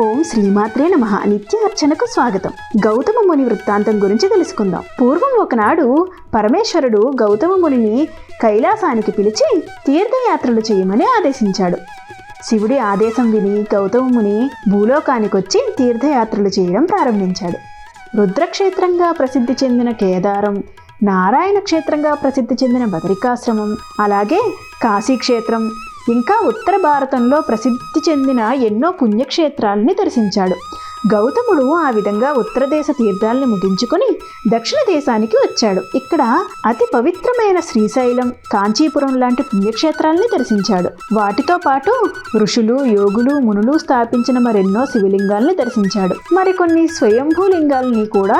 ఓం శ్రీమాత్రే నమ. నిత్య అర్చనకు స్వాగతం. గౌతమ ముని వృత్తాంతం గురించి తెలుసుకుందాం. పూర్వం ఒకనాడు పరమేశ్వరుడు గౌతమ మునిని కైలాసానికి పిలిచి తీర్థయాత్రలు చేయమని ఆదేశించాడు. శివుడి ఆదేశం విని గౌతమ ముని భూలోకానికొచ్చి తీర్థయాత్రలు చేయడం ప్రారంభించాడు. రుద్రక్షేత్రంగా ప్రసిద్ధి చెందిన కేదారం నారాయణ క్షేత్రంగా ప్రసిద్ధి చెందిన బదరికాశ్రమం అలాగే కాశీక్షేత్రం ఇంకా ఉత్తర భారతంలో ప్రసిద్ధి చెందిన ఎన్నో పుణ్యక్షేత్రాలని దర్శించాడు. గౌతముడు ఆ విధంగా ఉత్తర దేశ తీర్థాలను ముగించుకొని దక్షిణ దేశానికి వచ్చాడు. ఇక్కడ అతి పవిత్రమైన శ్రీశైలం కాంచీపురం లాంటి పుణ్యక్షేత్రాలని దర్శించాడు. వాటితో పాటు ఋషులు యోగులు మునులు స్థాపించిన మరెన్నో శివలింగాల్ని దర్శించాడు. మరికొన్ని స్వయంభూ లింగాల్ని కూడా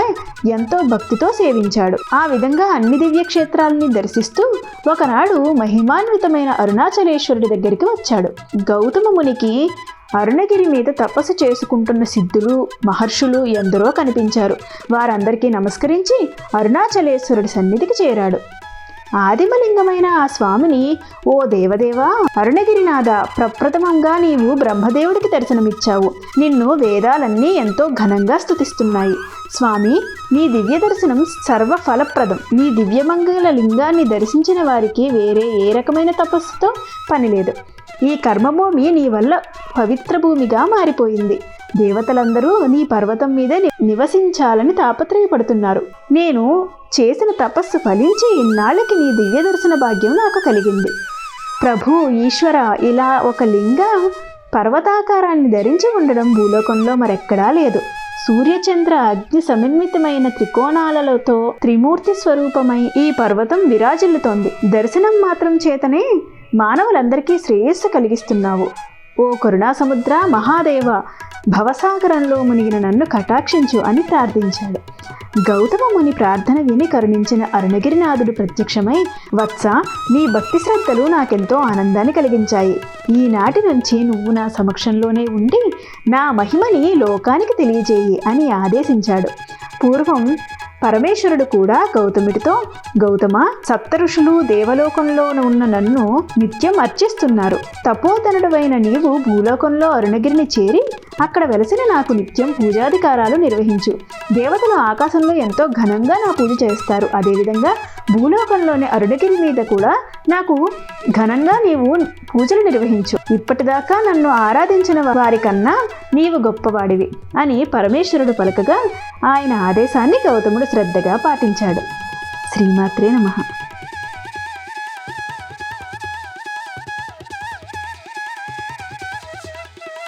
ఎంతో భక్తితో సేవించాడు. ఆ విధంగా అన్ని దివ్య క్షేత్రాలని దర్శిస్తూ ఒకనాడు మహిమాన్వితమైన అరుణాచలేశ్వరుడి దగ్గరికి వచ్చాడు. గౌతమ మునికి అరుణగిరి మీద తపస్సు చేసుకుంటున్న సిద్ధులు మహర్షులు ఎందరో కనిపించారు. వారందరికీ నమస్కరించి అరుణాచలేశ్వరుడి సన్నిధికి చేరాడు. ఆదిమలింగమైన ఆ స్వామిని ఓ దేవదేవా అరుణగిరినాథ ప్రప్రథమంగా నీవు బ్రహ్మదేవుడికి దర్శనమిచ్చావు. నిన్ను వేదాలన్నీ ఎంతో ఘనంగా స్థుతిస్తున్నాయి స్వామి నీ దివ్య దర్శనం సర్వ ఫలప్రదం నీ దివ్యమంగళ లింగాన్ని దర్శించిన వారికి వేరే ఏ రకమైన తపస్సుతో పని లేదు. ఈ కర్మభూమి నీ వల్ల పవిత్ర భూమిగా మారిపోయింది. దేవతలందరూ నీ పర్వతం మీద నివసించాలని తాపత్రయపడుతున్నారు. నేను చేసిన తపస్సు ఫలించి ఇన్నాళ్ళకి నీ దివ్య దర్శన భాగ్యం నాకు కలిగింది. ప్రభు ఈశ్వర ఇలా ఒక లింగ పర్వతాకారాన్ని ధరించి ఉండడం భూలోకంలో మరెక్కడా లేదు. సూర్యచంద్ర అగ్ని సమన్వితమైన త్రికోణాలతో త్రిమూర్తి స్వరూపమై ఈ పర్వతం విరాజిల్లుతోంది. దర్శనం మాత్రం చేతనే మానవులందరికీ శ్రేయస్సు కలిగిస్తున్నావు. ఓ కరుణాసముద్ర మహాదేవ భవసాగరంలో మునిగిన నన్ను కటాక్షించు అని ప్రార్థించాడు. గౌతమ ముని ప్రార్థన విని కరుణించిన అరుణగిరినాథుడు ప్రత్యక్షమై వత్స నీ భక్తి శ్రద్ధలు నాకెంతో ఆనందాన్ని కలిగించాయి. ఈనాటి నుంచి నువ్వు నా సమక్షంలోనే ఉండి నా మహిమని లోకానికి తెలియజేయి అని ఆదేశించాడు. పూర్వం పరమేశ్వరుడు కూడా గౌతముడితో గౌతమ సప్త ఋషులు దేవలోకంలో ఉన్న నన్ను నిత్యం అర్చిస్తున్నారు. తపోధనుడవైన నీవు భూలోకంలో అరుణగిరిని చేరి అక్కడ వెలసిన నాకు నిత్యం పూజాధికారాలు నిర్వహించు. దేవతలు ఆకాశంలో ఎంతో ఘనంగా నా పూజ చేస్తారు. అదేవిధంగా భూలోకంలోని అరుణగిరి మీద కూడా నాకు ఘనంగా నీవు పూజలు నిర్వహించు. ఇప్పటిదాకా నన్ను ఆరాధించిన వారికన్నా నీవు గొప్పవాడివి అని పరమేశ్వరుడు పలకగా ఆయన ఆదేశాన్ని గౌతముడు శ్రద్ధగా పాటించాడు. శ్రీమాత్రే నమః.